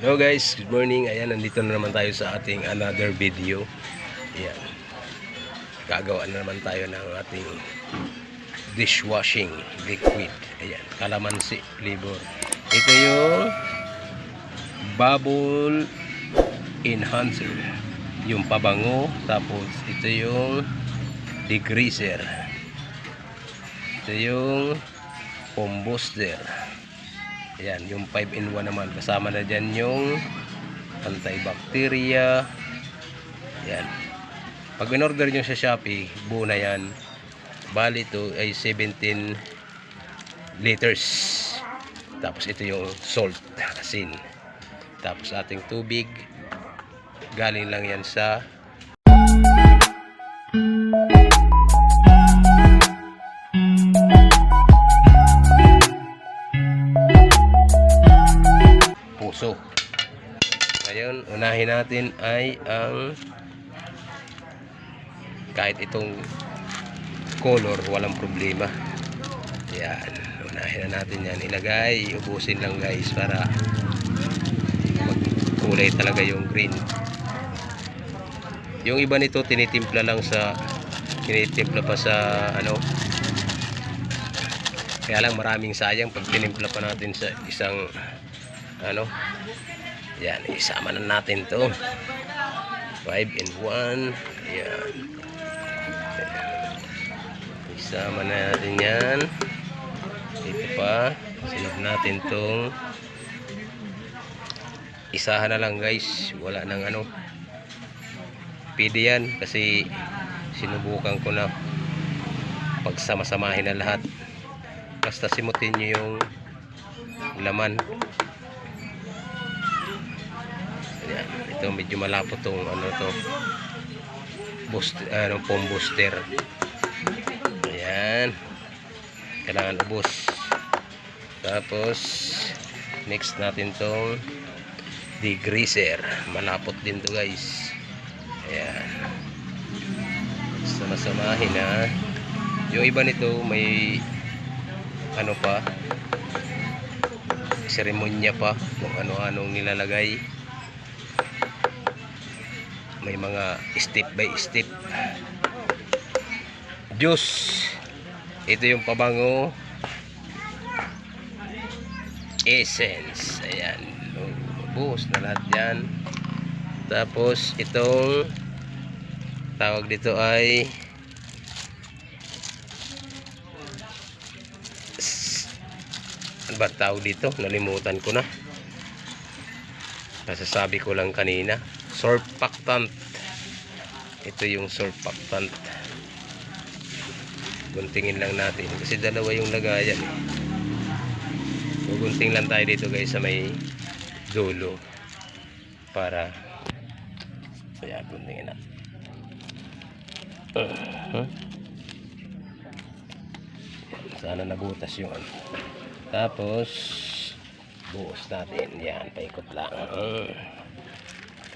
Hello guys, good morning. Ayan, nandito na naman tayo sa ating another video. Ayan. Gagawa na naman tayo ng ating dishwashing liquid. Ayan, calamansi flavor. Ito yung bubble enhancer. Yung pabango. Tapos ito yung degreaser. Ito yung foam booster. Ayan, yung 5 in 1 naman. Kasama na dyan yung antibacteria. Ayan. Pag in-order nyo sa Shopee, buo na yan. Bali ito ay 17 liters. Tapos ito yung salt, asin. Tapos ating tubig. Galing lang yan sa Ngayon, unahin natin ay ang kahit itong color, walang problema. Yan. Unahin na natin yan. Ilagay, ubusin lang guys para magkulay talaga yung green. Yung iba nito tinitimpla lang sa tinitimpla pa sa ano kaya lang maraming sayang pag tinimpla pa natin sa isang ano yan isama na natin to. 5 in 1 yan. Isama na natin yan. Dito pa. Sinab natin tong isahan na lang guys. Wala nang ano. Pwede yan kasi sinubukan ko na pagsama-samahin na lahat. Basta simutin nyo yung laman Ayan, ito medyo malapot tong ano to. Boost, ano, foam booster. Ayan. Kailangan ubos. Tapos next natin tong degreaser. Malapot din to guys. Ayan. Sama-samahin na yung iba nito may ano pa? Seremonya pa kung ano-anong nilalagay may mga step by step. Juice. Ito yung pabango. Essence. Ayan. Buhos na lahat yan. Tapos itong tawag dito ay ano ba tawag dito? Nalimutan ko na. Nasasabi ko lang kanina surfactant ito yung surfactant guntingin lang natin. Kasi dalawa yung lagayan. Eh. gugunting lang tayo dito guys sa may dulo. Para kaya guntingin natin. Uh-huh. sana nabutas yung ano. Tapos buhos natin. Yan paikot lang. uh.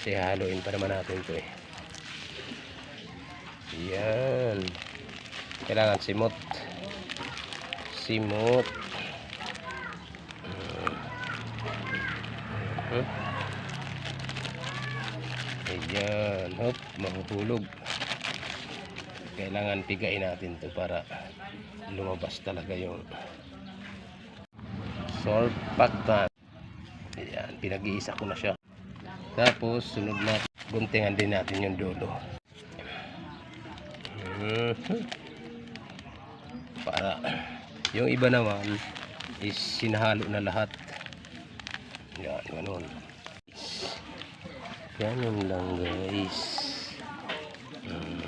Kasi haluin pa naman natin to eh. Yan. Kailangan simot. Simot. Uh. ayan. Hop mahuhulog. Kailangan pigain natin to para lumabas talaga yung surfactant ayan pinag-iisa ko na siya tapos sunod na guntingan din natin yung dulo. Para yung iba naman is sinahalo na lahat. Yan ganun. Ganun lang guys. Hmm.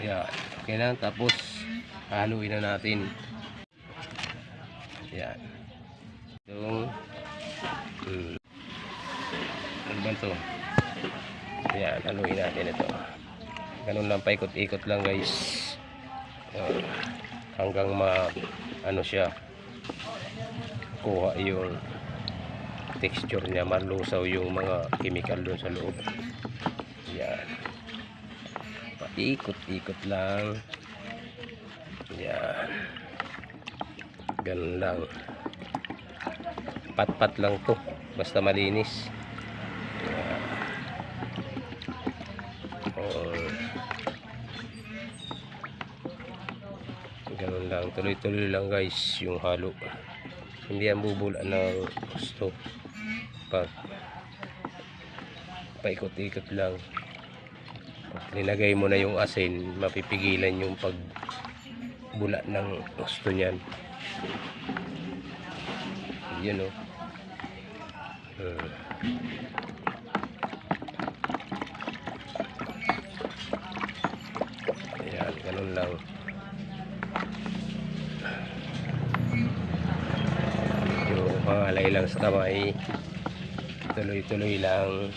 Yan okay na tapos haluin na natin yan yung hmm. ano ba to? Yan haluin natin ito. Ganun lang paikot-ikot lang guys. Yan. hanggang ma ano siya kuha yung texture niya malusaw yung mga chemical doon sa loob. Yan paikot-ikot lang yan Ganun lang. Pat-pat lang to. Basta malinis. Oo. Ganun lang. Tuloy-tuloy lang guys yung halo. Hindi yan bubulan ng gusto. Pag paikot-ikot lang. Pag nilagay mo na yung asin, mapipigilan yung pag bula ng gusto niyan. Yun o. Hmm. Ayan, ganun lang. Yung pangalay lang sa kamay. Tuloy-tuloy lang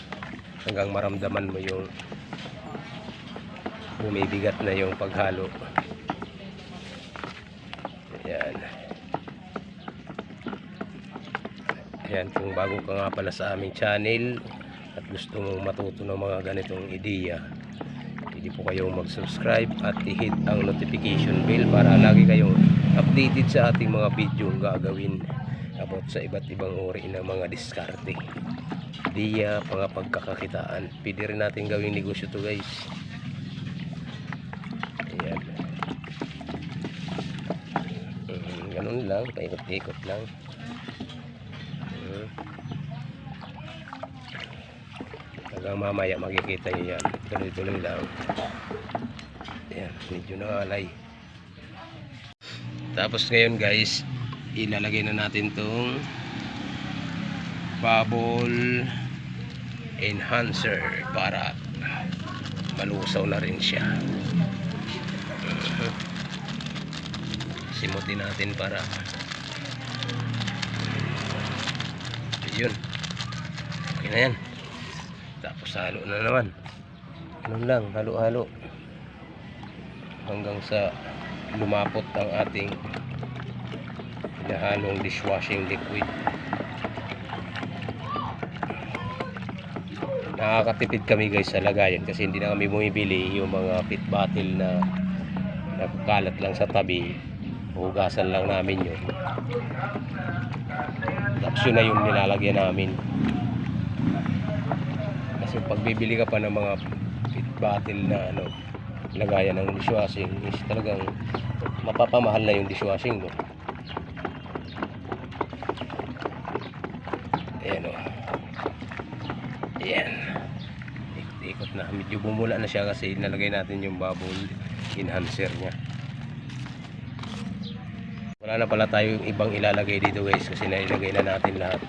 hanggang maramdaman mo yung bumibigat na yung paghalo. Ayan. Ayan, kung bago ka nga pala sa aming channel at gusto mong matuto ng mga ganitong ideya, pwede po kayong mag-subscribe at i-hit ang notification bell para lagi kayong updated sa ating mga video ang gagawin about sa iba't ibang uri ng mga diskarte. Ideya, mga pagkakakitaan. Pwede rin natin gawing negosyo to guys. Ayan. Mm, ganun lang, paikot-ikot lang. Hanggang mamaya makikita nyo yan. Tuloy-tuloy lang. Ayan, medyo nangalay. Tapos ngayon guys, ilalagay na natin tong bubble enhancer para malusaw na rin siya. Simutin natin para yun. Okay na yan. Tapos halo na naman. Ganun lang, halo-halo. Hanggang sa lumapot ang ating hinahalong dishwashing liquid. Nakakatipid kami guys sa lagayan kasi hindi na kami bumibili yung mga pit bottle na nagkalat lang sa tabi. Hugasan lang namin yun. Tapos yun na yung nilalagyan namin. Kasi pag bibili ka pa ng mga pit bottle na ano, lagayan ng dishwashing is talagang mapapamahal na yung dishwashing mo. Ayan o. Ayan. Ikot na. Medyo bumula na siya kasi nalagay natin yung bubble enhancer niya. Wala na pala tayong ibang ilalagay dito guys kasi nailagay na natin lahat.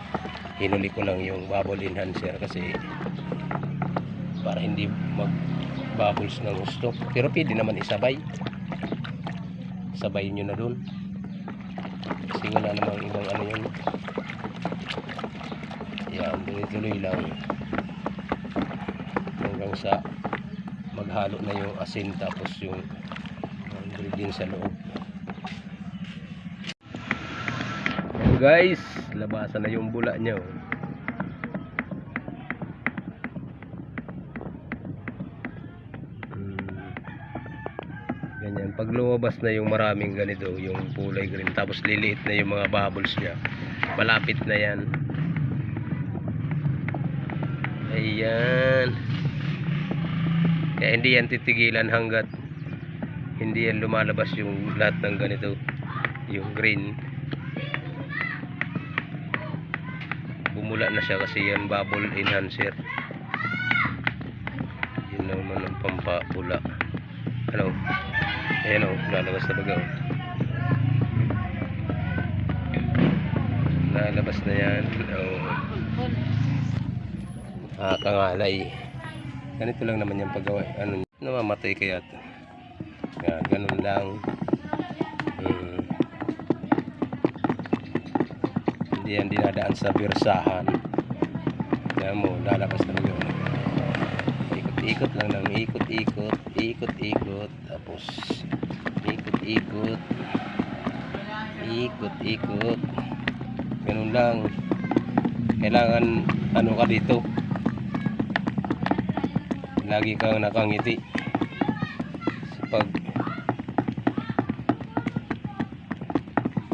Hinuli ko lang yung bubble enhancer kasi para hindi mag bubbles ng gusto. Pero pwede naman isabay. Sabay nyo na dun. Kasi wala namang ibang ano yun. Yan, tuloy-tuloy lang. Hanggang sa maghalo na yung asin tapos yung ingredients sa loob. Guys, labasan na yung bula niya. Hmm. Ganyan. Pag lumabas na yung maraming ganito, yung kulay green, tapos liliit na yung mga bubbles niya, malapit na yan. Ayan. Kaya hindi yan titigilan hanggat hindi yan lumalabas yung lahat ng ganito, yung green. Bumula na siya kasi yan bubble enhancer. Yun naman ang pampapula. Ano? Ayan o, lalabas talaga o. Lalabas na yan. Oh. Ah, kangalay. Ganito lang naman yung paggawa. Ano, namamatay kaya to. Yan, ganun lang. Hmm. Hindi yan dinadaan sa birsahan. Yan mo, lalabas talaga. oh. Ikot-ikot lang ng ikot-ikot, ikot-ikot, tapos ikot-ikot, ikot-ikot. Ganun lang. Kailangan ano ka dito. Lagi kang nakangiti. Sa pag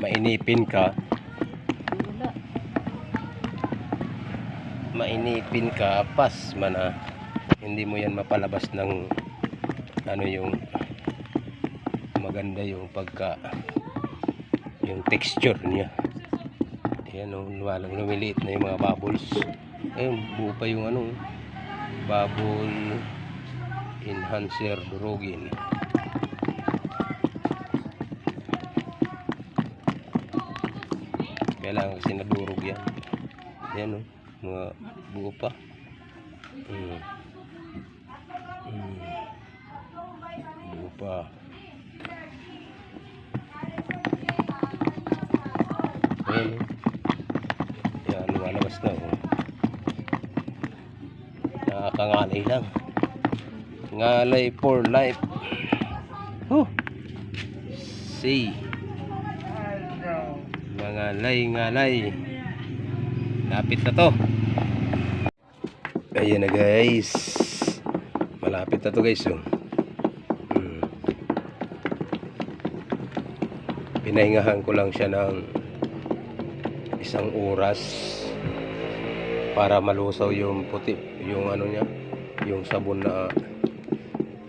mainipin ka, Wala. Mainipin ka, pas man ah. Hindi mo yan mapalabas ng ano yung maganda yung pagka yung texture niya. Ayan o, lumalang lumiliit na yung mga bubbles. Ayun, buo pa yung ano, bubble enhancer durugin. Kailangan kasi nadurog yan. Ayan o, mga buo pa. Mm. Mm. Buo pa. Ayan o. Yan, lumalabas na o. Nakakangalay lang. Ngalay for life. Huh. See. Mangalay, ngalay. Lapit na to. Ayan na guys. Malapit na to guys. Oh. Hmm. Pinahingahan ko lang siya ng isang oras para malusaw yung puti, yung ano niya, yung sabon na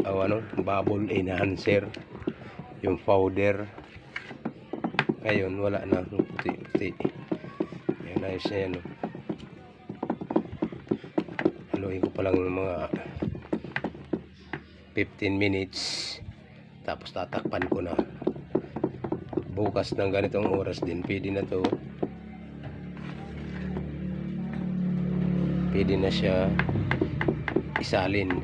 ang ano, bubble enhancer, yung powder. Ngayon, wala na yung puti-puti. Yan, ayos na yan. Oh. Haluin ko pa lang ng mga 15 minutes. Tapos tatakpan ko na. Bukas ng ganitong oras din, pwede na to. Pwede na siya isalin.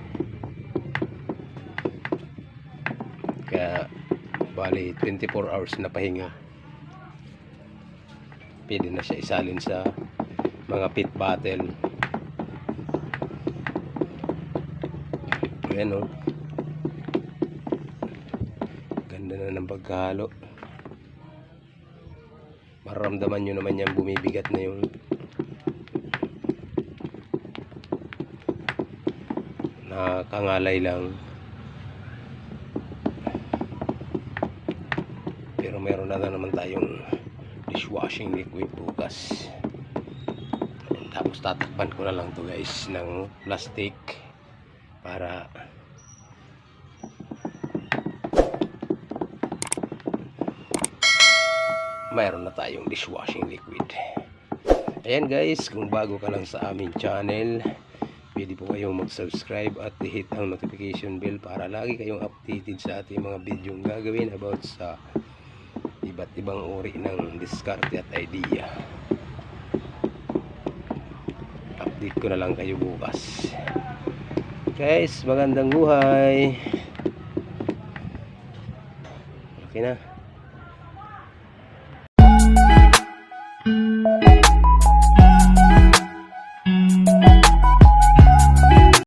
Kaya, bali, 24 hours na pahinga pwede na siya isalin sa mga pit bottle ayan o ganda na ng pagkahalo mararamdaman nyo naman yan bumibigat na yung nakakangalay lang. Pero meron na, na naman tayong dishwashing liquid bukas. Tapos tatakpan ko na lang to guys ng plastic para mayroon na tayong dishwashing liquid. Ayan guys kung bago ka lang sa aming channel pwede po kayong mag-subscribe at i-hit ang notification bell para lagi kayong updated sa ating mga video gagawin about sa iba't ibang uri ng diskarte at idea. Update ko na lang kayo bukas guys. Magandang buhay. Okay na